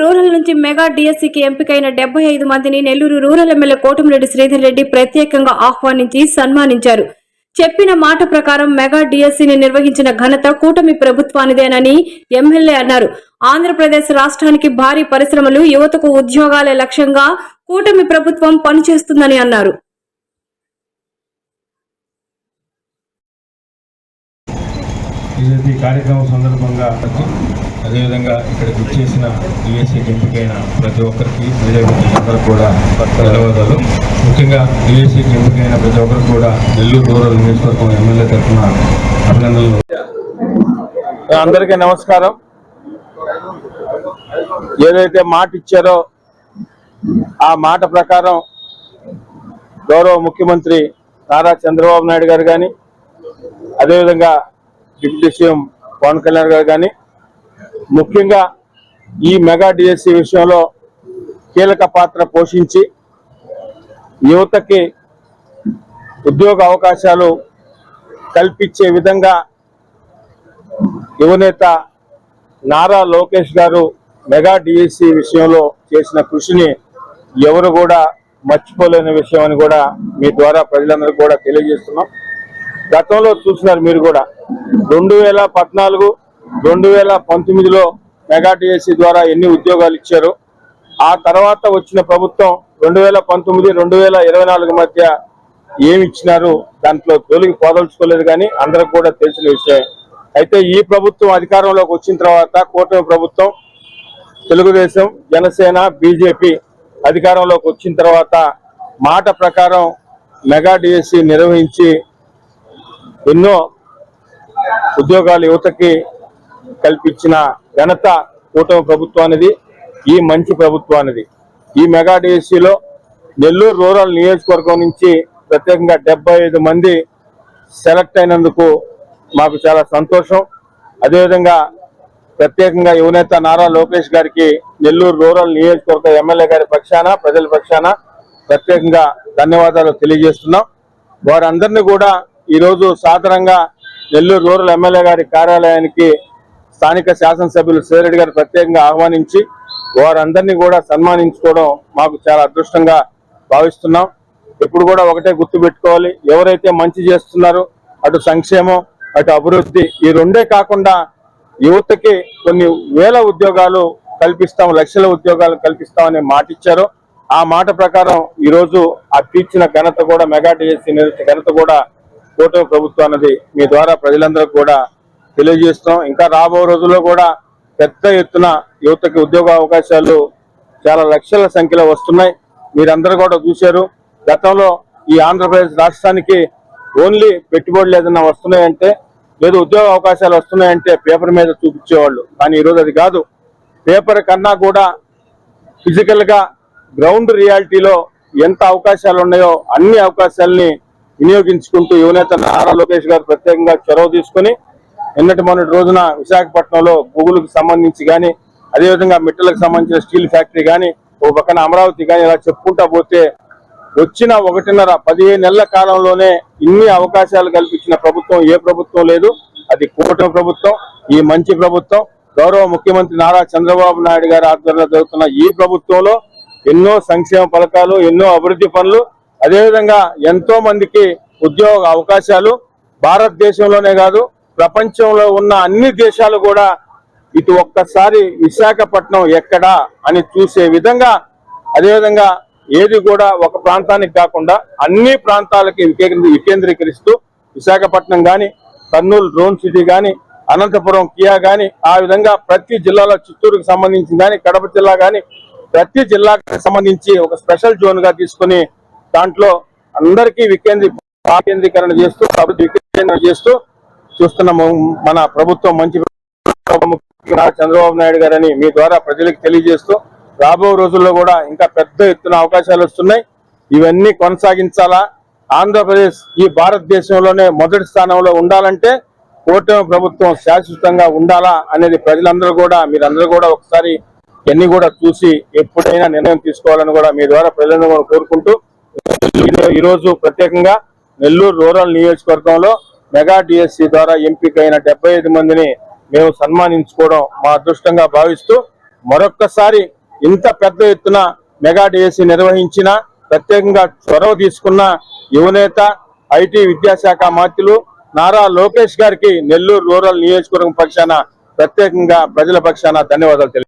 Rural నుంచి mega డిఎస్సికి ఎంపికైన డెబ్బై ఐదు మందిని నెల్లూరు రూరల్ ఎమ్మెల్యే కోటమిరెడ్డి శ్రీధర్ రెడ్డి ప్రత్యేకంగా ఆహ్వానించి సన్మానించారు. చెప్పిన మాట ప్రకారం మెగా డిఎస్సిని నిర్వహించిన ఘనత కూటమి ప్రభుత్వానిదేనని ఎమ్మెల్యే అన్నారు. ఆంధ్రప్రదేశ్ రాష్ట్రానికి భారీ పరిశ్రమలు యువతకు ఉద్యోగాలే లక్ష్యంగా కూటమి ప్రభుత్వం పనిచేస్తుందని అన్నారు. ఈ కార్యక్రమం సందర్భంగా అదేవిధంగా ఇక్కడికి వచ్చేసిన డిఎస్సీకి ఎంపికైన ప్రతి ఒక్కరికి అందరూ కూడా ధన్యవాదాలు. ముఖ్యంగా డిఎస్సీకి ఎంపికైన ప్రతి ఒక్కరు కూడా నెల్లూరు రూరల్ నియోజకవర్గం ఎమ్మెల్యే తరఫున అభినందనలు. అందరికీ నమస్కారం. ఏదైతే మాట ఇచ్చారో ఆ మాట ప్రకారం గౌరవ ముఖ్యమంత్రి నారా చంద్రబాబు నాయుడు గారు కానీ అదేవిధంగా డిప్యూటీ సీఎం పవన్ కళ్యాణ్ గారు కానీ ముఖ్యంగా ఈ మెగా డిఎస్సి విషయంలో కీలక పాత్ర పోషించి యువతకి ఉద్యోగ అవకాశాలు కల్పించే విధంగా యువనేత నారా లోకేష్ గారు మెగా డిఎస్సి విషయంలో చేసిన కృషిని ఎవరు కూడా మర్చిపోలేని విషయం అని కూడా మీ ద్వారా ప్రజలందరూ కూడా తెలియజేస్తున్నాం. గతంలో చూసినారు మీరు కూడా. రెండు వేల పద్నాలుగు రెండు వేల పంతొమ్మిదిలో మెగా డిఎస్సి ద్వారా ఎన్ని ఉద్యోగాలు ఇచ్చారు? ఆ తర్వాత వచ్చిన ప్రభుత్వం రెండు వేల పంతొమ్మిది రెండు వేల ఇరవై నాలుగు మధ్య ఏమి ఇచ్చినారు? దాంట్లో తొలిగి పోదలుచుకోలేదు కానీ అందరికి కూడా తెలిసిన విషయం అయితే ఈ ప్రభుత్వం అధికారంలోకి వచ్చిన తర్వాత కూటమి ప్రభుత్వం తెలుగుదేశం జనసేన బీజేపీ అధికారంలోకి వచ్చిన తర్వాత మాట ప్రకారం మెగా డిఎస్సి నిర్వహించి ఎన్నో ఉద్యోగాలు యువతకి కల్పించిన ఘనత కూటమి ప్రభుత్వానిది ఈ మంచి ప్రభుత్వానిది ఈ మెగా డిఎస్సిలో నెల్లూరు రూరల్ నియోజకవర్గం నుంచి ప్రత్యేకంగా డెబ్బై ఐదు మంది సెలెక్ట్ అయినందుకు మాకు చాలా సంతోషం. అదేవిధంగా ప్రత్యేకంగా యువనేత నారా లోకేష్ గారికి నెల్లూరు రూరల్ నియోజకవర్గ ఎమ్మెల్యే గారి పక్షాన ప్రజల పక్షాన ప్రత్యేకంగా ధన్యవాదాలు తెలియజేస్తున్నాం. వారందరినీ కూడా ఈరోజు సాధారణంగా నెల్లూరు రూరల్ ఎమ్మెల్యే గారి కార్యాలయానికి స్థానిక శాసనసభ్యులు సేరెడ్డి గారు ప్రత్యేకంగా ఆహ్వానించి వారందరినీ కూడా సన్మానించుకోవడం మాకు చాలా అదృష్టంగా భావిస్తున్నాం. ఎప్పుడు కూడా ఒకటే గుర్తు పెట్టుకోవాలి. ఎవరైతే మంచి చేస్తున్నారో అటు సంక్షేమం అటు అభివృద్ధి ఈ రెండే కాకుండా యువతకి కొన్ని వేల ఉద్యోగాలు కల్పిస్తాం లక్షల ఉద్యోగాలు కల్పిస్తామని మాట ఇచ్చారు. ఆ మాట ప్రకారం ఈరోజు ఆ తీర్చిన ఘనత కూడా మెగా డిఎస్సీ ఘనత కూడా కూటమి ప్రభుత్వానికి మీ ద్వారా ప్రజలందరూ కూడా తెలియజేస్తాం ఇంకా రాబో రోజుల్లో కూడా పెద్ద ఎత్తున యువతకి ఉద్యోగ అవకాశాలు చాలా లక్షల సంఖ్యలో వస్తున్నాయి. మీరందరూ కూడా చూశారు. గతంలో ఈ ఆంధ్రప్రదేశ్ రాష్ట్రానికి ఓన్లీ పెట్టుబడులు ఏదైనా వస్తున్నాయంటే లేదు ఉద్యోగ అవకాశాలు వస్తున్నాయంటే పేపర్ మీద చూపించేవాళ్ళు. కానీ ఈరోజు అది కాదు. పేపర్ కన్నా కూడా ఫిజికల్గా గ్రౌండ్ రియాలిటీలో ఎంత అవకాశాలు ఉన్నాయో అన్ని అవకాశాలని వినియోగించుకుంటూ యువనేత నారా లోకేష్ గారు ప్రత్యేకంగా చొరవ తీసుకుని నిన్నటి మొన్నటి రోజున విశాఖపట్నంలో గూగుల్కి సంబంధించి కానీ అదేవిధంగా మిట్టలకు సంబంధించిన స్టీల్ ఫ్యాక్టరీ కానీ ఒక పక్కన అమరావతి కానీ ఇలా చెప్పుకుంటా పోతే వచ్చిన ఒకటిన్నర పదిహేను నెలల కాలంలోనే ఇన్ని అవకాశాలు కల్పించిన ప్రభుత్వం ఏ ప్రభుత్వం లేదు. అది కూటమి ప్రభుత్వం ఈ మంచి ప్రభుత్వం. గౌరవ ముఖ్యమంత్రి నారా చంద్రబాబు నాయుడు గారి ఆధ్వర్యంలో జరుగుతున్న ఈ ప్రభుత్వంలో ఎన్నో సంక్షేమ పథకాలు ఎన్నో అభివృద్ధి పనులు అదేవిధంగా ఎంతో మందికి ఉద్యోగ అవకాశాలు భారతదేశంలోనే కాదు ప్రపంచంలో ఉన్న అన్ని దేశాలు కూడా ఇటు ఒక్కసారి విశాఖపట్నం ఎక్కడా అని చూసే విధంగా అదేవిధంగా ఏది కూడా ఒక ప్రాంతానికి కాకుండా అన్ని ప్రాంతాలకి వికేంద్రీకరిస్తూ విశాఖపట్నం కానీ కర్నూలు డ్రోన్ సిటీ కానీ అనంతపురం కియా కానీ ఆ విధంగా ప్రతి జిల్లాలో చిత్తూరుకు సంబంధించి కానీ కడప జిల్లా కానీ ప్రతి జిల్లాకి సంబంధించి ఒక స్పెషల్ జోన్గా తీసుకొని దాంట్లో అందరికీ వికేంద్రీ వికేంద్రీకరణ చేస్తూ అభివృద్ధి వికేంద్రీకరణ చేస్తూ చూస్తున్న మన ప్రభుత్వం మంచి చంద్రబాబు నాయుడు గారని మీ ద్వారా ప్రజలకు తెలియజేస్తూ రాబో రోజుల్లో కూడా ఇంకా పెద్ద ఎత్తున అవకాశాలు వస్తున్నాయి. ఇవన్నీ కొనసాగించాలా? ఆంధ్రప్రదేశ్ ఈ భారతదేశంలోనే మొదటి స్థానంలో ఉండాలంటే కూటమి ప్రభుత్వం శాశ్వతంగా ఉండాలా అనేది ప్రజలందరూ కూడా మీరందరూ కూడా ఒకసారి ఇవన్నీ కూడా చూసి ఎప్పుడైనా నిర్ణయం తీసుకోవాలని కూడా మీ ద్వారా ప్రజలందరూ కూడా కోరుకుంటూ ఈరోజు ఈ రోజు ప్రత్యేకంగా నెల్లూరు రూరల్ నియోజకవర్గంలో మెగా డిఎస్సి ద్వారా ఎంపికైన డెబ్బై ఐదు మందిని మేము సన్మానించుకోవడం మా అదృష్టంగా భావిస్తూ మరొక్కసారి ఇంత పెద్ద ఎత్తున మెగా డిఎస్సి నిర్వహించిన ప్రత్యేకంగా చొరవ తీసుకున్న యువనేత ఐటీ విద్యాశాఖ మంత్రులు నారా లోకేష్ గారికి నెల్లూరు రూరల్ నియోజకవర్గం పక్షాన ప్రత్యేకంగా ప్రజల పక్షాన ధన్యవాదాలు